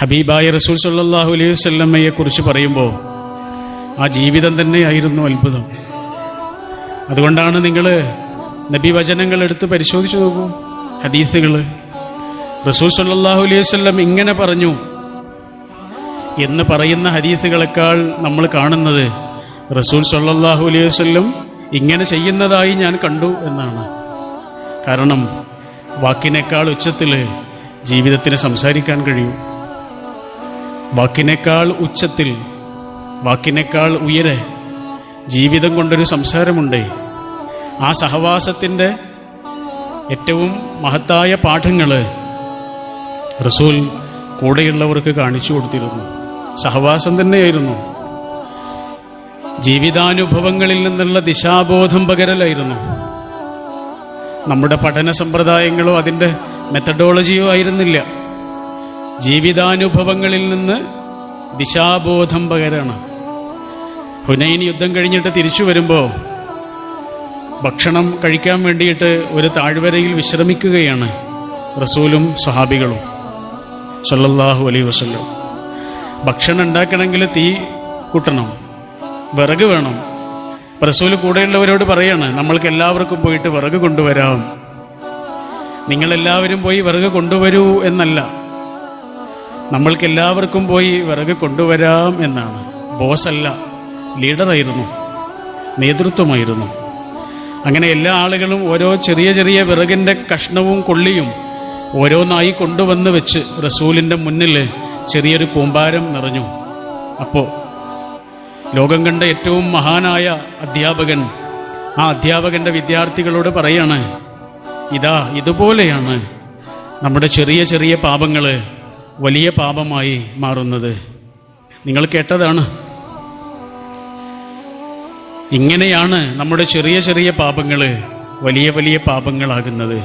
ഹബീബായ റസൂൽ സല്ലാഹു അലൈഹി വല്ലമ്മയെ കുറിച്ച് പറയുമ്പോൾ ആ ജീവിതം തന്നെയായിരുന്നു അത്ഭുതം. അതുകൊണ്ടാണ് നിങ്ങൾ നബി വചനങ്ങൾ എടുത്ത് പരിശോധിച്ചു നോക്കൂ ഹദീസുകൾ റസൂൽ സല്ലാഹു അലൈഹി വല്ലം ഇങ്ങനെ പറഞ്ഞു എന്ന് പറയുന്ന ഹദീസുകളെക്കാൾ നമ്മൾ കാണുന്നത് റസൂൽ സല്ലാഹു അലൈഹി വല്ലം ഇങ്ങനെ ചെയ്യുന്നതായി ഞാൻ കണ്ടു എന്നാണ്. കാരണം വാക്കിനേക്കാൾ ഉച്ചത്തിൽ ജീവിതത്തിന് സംസാരിക്കാൻ കഴിയും. വാക്കിനേക്കാൾ ഉച്ചത്തിൽ വാക്കിനേക്കാൾ ഉയരെ ജീവിതം കൊണ്ടൊരു സംസാരമുണ്ട്. ആ സഹവാസത്തിന്റെ ഏറ്റവും മഹത്തായ പാഠങ്ങൾ റസൂൽ കൂടെയുള്ളവർക്ക് കാണിച്ചു കൊടുത്തിരുന്നു. സഹവാസം തന്നെയായിരുന്നു. ജീവിതാനുഭവങ്ങളിൽ നിന്നുള്ള ദിശാബോധം പകരലായിരുന്നു. നമ്മുടെ പഠന സമ്പ്രദായങ്ങളോ അതിന്റെ മെത്തഡോളജിയോ ആയിരുന്നില്ല. ജീവിതാനുഭവങ്ങളിൽ നിന്ന് ദിശാബോധം പകരാണ്. ഹുനൈൻ യുദ്ധം കഴിഞ്ഞിട്ട് തിരിച്ചു വരുമ്പോൾ ഭക്ഷണം കഴിക്കാൻ വേണ്ടിയിട്ട് ഒരു താഴ്വരയിൽ വിശ്രമിക്കുകയാണ് റസൂലും സ്വഹാബികളും. സൊല്ലാഹു അലൈ വസല്ലം. ഭക്ഷണം ഉണ്ടാക്കണമെങ്കിൽ തീ കൂട്ടണം. വിറക് വേണം. റസൂൽ കൂടെയുള്ളവരോട് പറയാണ് നമ്മൾക്ക് എല്ലാവർക്കും പോയിട്ട് വിറക് കൊണ്ടുവരാം. നിങ്ങളെല്ലാവരും പോയി വിറക് കൊണ്ടുവരൂ എന്നല്ല. നമ്മൾക്ക് എല്ലാവർക്കും പോയി വിറക് കൊണ്ടുവരാം എന്നാണ്. ബോസല്ല ലീഡറായിരുന്നു. നേതൃത്വമായിരുന്നു. അങ്ങനെ എല്ലാ ആളുകളും ഓരോ ചെറിയ ചെറിയ വിറകിന്റെ കഷ്ണവും കൊള്ളിയും ഓരോന്നായി കൊണ്ടുവന്ന് വെച്ച് റസൂലിന്റെ മുന്നിൽ ചെറിയൊരു കൂമ്പാരം നിറഞ്ഞു. അപ്പോൾ ലോകം കണ്ട ഏറ്റവും മഹാനായ അധ്യാപകൻ ആ അധ്യാപകന്റെ വിദ്യാർത്ഥികളോട് പറയാണ് ഇതാ ഇതുപോലെയാണ് നമ്മുടെ ചെറിയ ചെറിയ പാപങ്ങൾ വലിയ പാപമായി മാറുന്നത്. നിങ്ങൾ കേട്ടതാണ്. ഇങ്ങനെയാണ് നമ്മുടെ ചെറിയ ചെറിയ പാപങ്ങൾ വലിയ വലിയ പാപങ്ങളാകുന്നത്.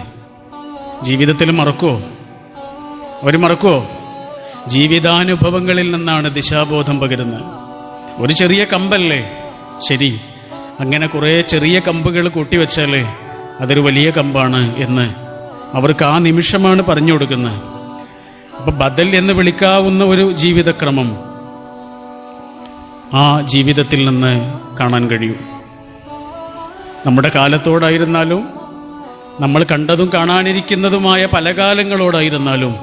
ജീവിതത്തിൽ മറക്കുമോ ഒരു മറക്കുമോ ജീവിതാനുഭവങ്ങളിൽ നിന്നാണ് ദിശാബോധം പകരുന്നത്. ഒരു ചെറിയ കമ്പല്ലേ? ശരി. അങ്ങനെ കുറേ ചെറിയ കമ്പുകൾ കൂട്ടിവെച്ചാൽ അതൊരു വലിയ കമ്പാണ് എന്ന് അവർക്ക് ആ നിമിഷമാണ് പറഞ്ഞു കൊടുക്കുന്നത്. ബദൽ എന്ന് വിളിക്കാവുന്ന ഒരു ജീവിതക്രമം ആ ജീവിതത്തിൽ നിന്ന് കാണാൻ കഴിയും. നമ്മുടെ കാലത്തോടായിരുന്നാലും നമ്മൾ കണ്ടതും കാണാനിരിക്കുന്നതുമായ പല കാലങ്ങളോടായിരുന്നാലും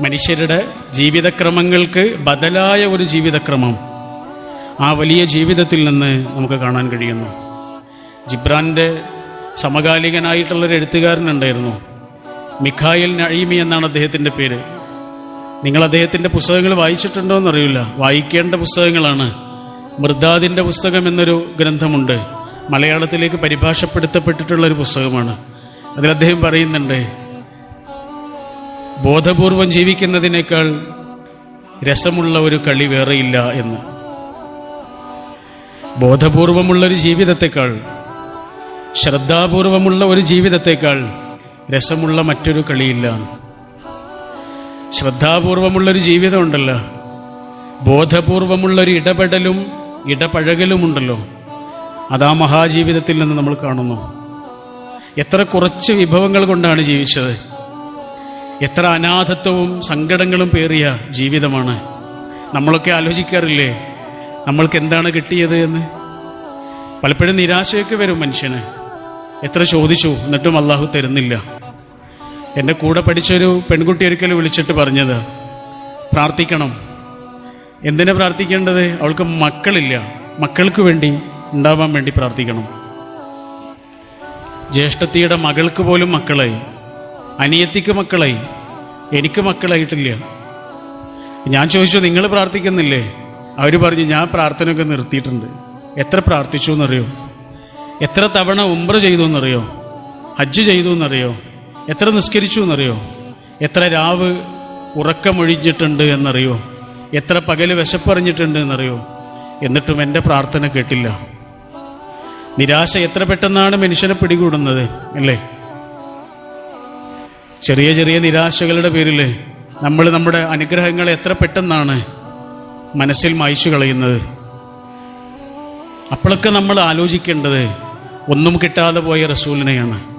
മനുഷ്യരുടെ ജീവിതക്രമങ്ങൾക്ക് ബദലായ ഒരു ജീവിതക്രമം ആ വലിയ ജീവിതത്തിൽ നിന്ന് നമുക്ക് കാണാൻ കഴിയുന്നു. ജിബ്രാന്റെ സമകാലികനായിട്ടുള്ളൊരു എഴുത്തുകാരനുണ്ടായിരുന്നു മിഖായിൽ നഴീമി എന്നാണ് അദ്ദേഹത്തിന്റെ പേര്. നിങ്ങൾ അദ്ദേഹത്തിന്റെ പുസ്തകങ്ങൾ വായിച്ചിട്ടുണ്ടോ എന്നറിയില്ല. വായിക്കേണ്ട പുസ്തകങ്ങളാണ്. മൃദാദിന്റെ പുസ്തകം എന്നൊരു ഗ്രന്ഥമുണ്ട്. മലയാളത്തിലേക്ക് പരിഭാഷപ്പെടുത്തപ്പെട്ടിട്ടുള്ള ഒരു പുസ്തകമാണ്. അതിൽ അദ്ദേഹം പറയുന്നുണ്ട് ബോധപൂർവം ജീവിക്കുന്നതിനേക്കാൾ രസമുള്ള ഒരു കളി വേറെയില്ല എന്ന്. ബോധപൂർവമുള്ളൊരു ജീവിതത്തെക്കാൾ ശ്രദ്ധാപൂർവമുള്ള ഒരു ജീവിതത്തെക്കാൾ രസമുള്ള മറ്റൊരു കളിയില്ല ശ്രദ്ധാപൂർവമുള്ളൊരു ജീവിതമുണ്ടല്ലോ. ബോധപൂർവമുള്ളൊരു ഇടപെടലും ഇടപഴകലുമുണ്ടല്ലോ. അതാ മഹാജീവിതത്തിൽ നിന്ന് നമ്മൾ കാണുന്നു. എത്ര കുറച്ച് വിഭവങ്ങൾ കൊണ്ടാണ് ജീവിച്ചത്. എത്ര അനാഥത്വവും സങ്കടങ്ങളും പേറിയ ജീവിതമാണ്. നമ്മളൊക്കെ ആലോചിക്കാറില്ലേ നമ്മൾക്ക് എന്താണ് കിട്ടിയത് എന്ന്? പലപ്പോഴും നിരാശയൊക്കെ വരും മനുഷ്യന്. എത്ര ചോദിച്ചു എന്നിട്ടും അള്ളാഹു തരുന്നില്ല. എന്റെ കൂടെ പഠിച്ചൊരു പെൺകുട്ടി ഒരിക്കൽ വിളിച്ചിട്ട് പറഞ്ഞത് പ്രാർത്ഥിക്കണം. എന്തിനാ പ്രാർത്ഥിക്കേണ്ടത്? അവൾക്ക് മക്കളില്ല. മക്കൾക്ക് വേണ്ടി ഉണ്ടാവാൻ വേണ്ടി പ്രാർത്ഥിക്കണം. ജ്യേഷ്ഠത്തിയുടെ മകൾക്ക് പോലും മക്കളായി. അനിയത്തിക്ക് മക്കളായി. എനിക്ക് മക്കളായിട്ടില്ല. ഞാൻ ചോദിച്ചു നിങ്ങൾ പ്രാർത്ഥിക്കുന്നില്ലേ? അവർ പറഞ്ഞു ഞാൻ പ്രാർത്ഥനയൊക്കെ നിർത്തിയിട്ടുണ്ട്. എത്ര പ്രാർത്ഥിച്ചു എന്നറിയോ? എത്ര തവണ ഉംറ ചെയ്തു എന്നറിയോ? ഹജ്ജ് ചെയ്തു എന്നറിയോ? എത്ര നിസ്കരിച്ചു എന്നറിയോ? എത്ര രാവ് ഉറക്കമൊഴിഞ്ഞിട്ടുണ്ട് എന്നറിയോ? എത്ര പകൽ വിശപ്പറിഞ്ഞിട്ടുണ്ട് എന്നറിയോ? എന്നിട്ടും എന്റെ പ്രാർത്ഥന കേട്ടില്ല. നിരാശ എത്ര പെട്ടെന്നാണ് മനുഷ്യനെ പിടികൂടുന്നത് അല്ലേ? ചെറിയ ചെറിയ നിരാശകളുടെ പേരിൽ നമ്മൾ നമ്മുടെ അനുഗ്രഹങ്ങളെ എത്ര പെട്ടെന്നാണ് മനസ്സിൽ മായ്ച്ചു കളയുന്നത്. അപ്പോഴൊക്കെ നമ്മൾ ആലോചിക്കേണ്ടത് ഒന്നും കിട്ടാതെ പോയ റസൂലിനെയാണ്.